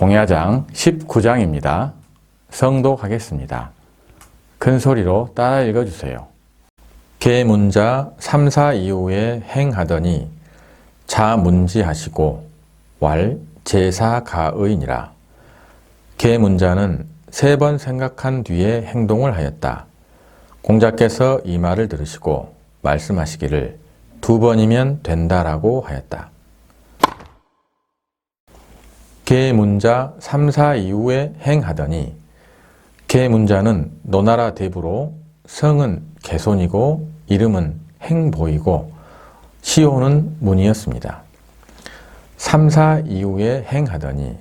공야장 19장입니다. 성독하겠습니다. 큰 소리로 따라 읽어주세요. 개문자 3, 4 이후에 행하더니 자문지하시고 왈 제사가의니라. 개문자는 세 번 생각한 뒤에 행동을 하였다. 공자께서 이 말을 들으시고 말씀하시기를 두 번이면 된다라고 하였다. 개문자 3, 4 이후에 행하더니 개문자는 노나라 대부로 성은 개손이고 이름은 행보이고 시호는 문이었습니다. 3, 4 이후에 행하더니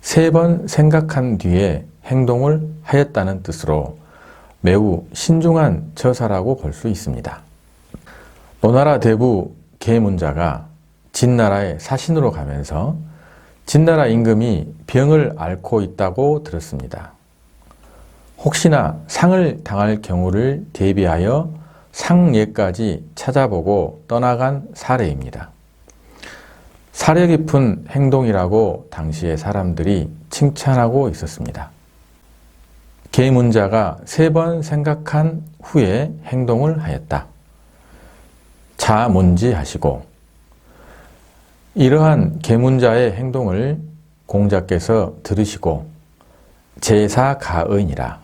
세 번 생각한 뒤에 행동을 하였다는 뜻으로 매우 신중한 처사라고 볼 수 있습니다. 노나라 대부 개문자가 진나라의 사신으로 가면서 진나라 임금이 병을 앓고 있다고 들었습니다. 혹시나 상을 당할 경우를 대비하여 상예까지 찾아보고 떠나간 사례입니다. 사려 깊은 행동이라고 당시의 사람들이 칭찬하고 있었습니다. 계문자가 세 번 생각한 후에 행동을 하였다. 자문지 하시고 이러한 계문자의 행동을 공자께서 들으시고 제사가의니라.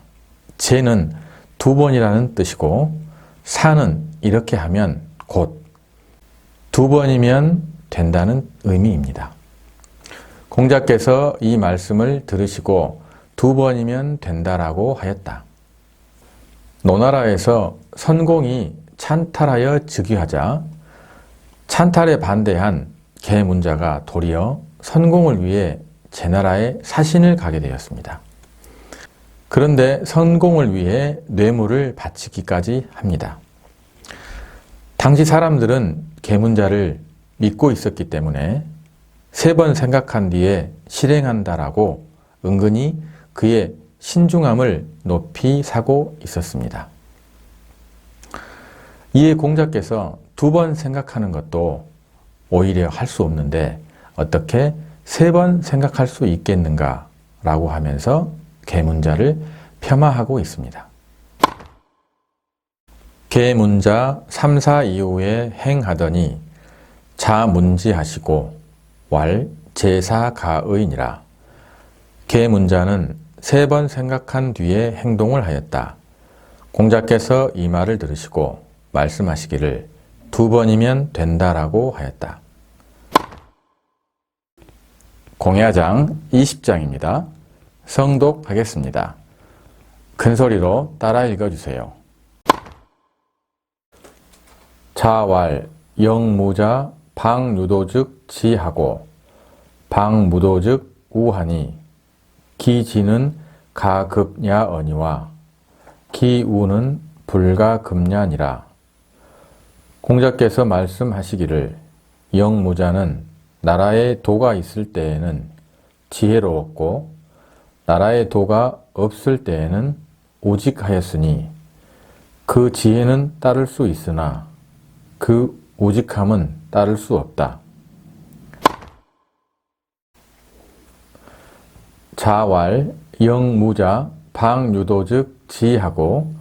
제는 두 번이라는 뜻이고 사는 이렇게 하면 곧 두 번이면 된다는 의미입니다. 공자께서 이 말씀을 들으시고 두 번이면 된다라고 하였다. 노나라에서 선공이 찬탈하여 즉위하자 찬탈에 반대한 개문자가 도리어 선공을 위해 제 나라에 사신을 가게 되었습니다. 그런데 선공을 위해 뇌물을 바치기까지 합니다. 당시 사람들은 개문자를 믿고 있었기 때문에 세 번 생각한 뒤에 실행한다라고 은근히 그의 신중함을 높이 사고 있었습니다. 이에 공자께서 두 번 생각하는 것도 오히려 할 수 없는데 어떻게 세 번 생각할 수 있겠는가 라고 하면서 개문자를 폄하하고 있습니다. 개문자 3, 4 이후에 행하더니 자문지하시고 왈 제사가의니라. 개문자는 세 번 생각한 뒤에 행동을 하였다. 공자께서 이 말을 들으시고 말씀하시기를 두 번이면 된다라고 하였다. 공야장 20장입니다. 성독하겠습니다. 큰 소리로 따라 읽어주세요. 자왈 영무자 방유도즉 지하고 방무도즉 우하니 기지는 가급야언이와 기우는 불가급냐니라. 공자께서 말씀하시기를 영무자는 나라에 도가 있을 때에는 지혜로웠고 나라에 도가 없을 때에는 오직하였으니 그 지혜는 따를 수 있으나 그 오직함은 따를 수 없다. 자왈 영무자 방유도즉 지하고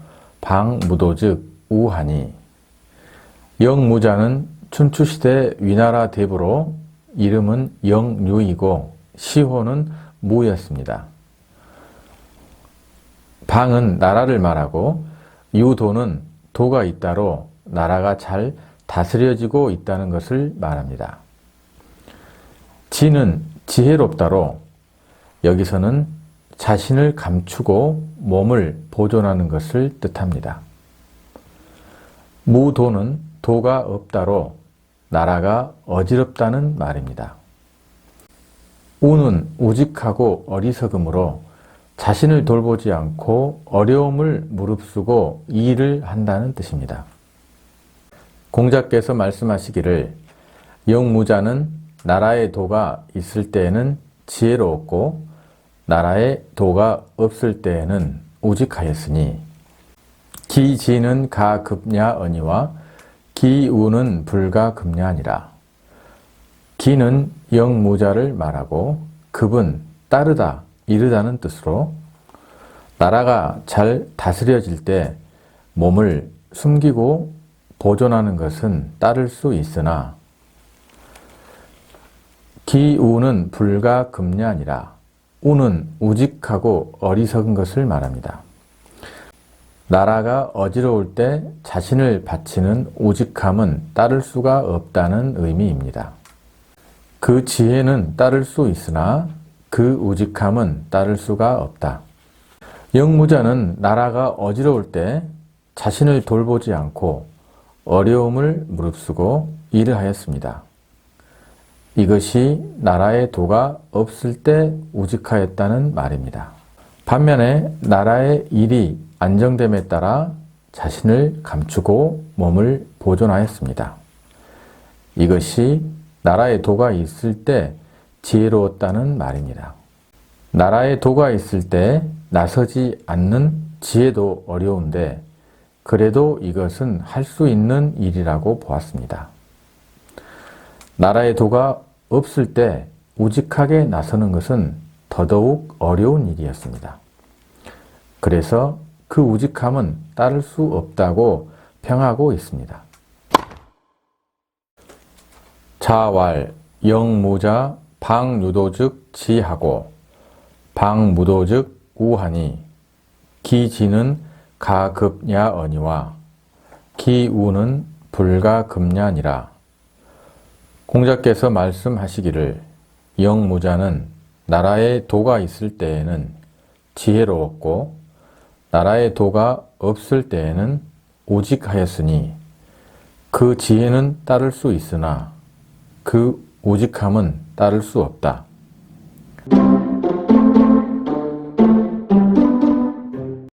방무도즉 우하니 영무자는 춘추시대 위나라 대부로 이름은 영유이고 시호는 무였습니다. 방은 나라를 말하고 유도는 도가 있다로 나라가 잘 다스려지고 있다는 것을 말합니다. 지는 지혜롭다로 여기서는 자신을 감추고 몸을 보존하는 것을 뜻합니다. 무도는 도가 없다로 나라가 어지럽다는 말입니다. 우는 우직하고 어리석음으로 자신을 돌보지 않고 어려움을 무릅쓰고 일을 한다는 뜻입니다. 공자께서 말씀하시기를 영무자는 나라의 도가 있을 때에는 지혜로웠고 나라에 도가 없을 때에는 우직하였으니 기지는 가급냐 언이와 기우는 불가급냐니라. 기는 영무자를 말하고 급은 따르다, 이르다는 뜻으로 나라가 잘 다스려질 때 몸을 숨기고 보존하는 것은 따를 수 있으나 기우는 불가 금냐니라 우는 우직하고 어리석은 것을 말합니다. 나라가 어지러울 때 자신을 바치는 우직함은 따를 수가 없다는 의미입니다. 그 지혜는 따를 수 있으나 그 우직함은 따를 수가 없다. 영무자는 나라가 어지러울 때 자신을 돌보지 않고 어려움을 무릅쓰고 일을 하였습니다. 이것이 나라의 도가 없을 때 우직하였다는 말입니다. 반면에 나라의 일이 안정됨에 따라 자신을 감추고 몸을 보존하였습니다. 이것이 나라의 도가 있을 때 지혜로웠다는 말입니다. 나라의 도가 있을 때 나서지 않는 지혜도 어려운데 그래도 이것은 할 수 있는 일이라고 보았습니다. 나라의 도가 없을 때 우직하게 나서는 것은 더더욱 어려운 일이었습니다. 그래서 그 우직함은 따를 수 없다고 평하고 있습니다. 자왈, 영무자, 방유도즉 지하고, 방무도즉 우하니, 기지는 가급야언이와 기우는 불가금야니라. 공자께서 말씀하시기를 영무자는 나라에 도가 있을 때에는 지혜로웠고 나라에 도가 없을 때에는 오직 하였으니 그 지혜는 따를 수 있으나 그 오직함은 따를 수 없다.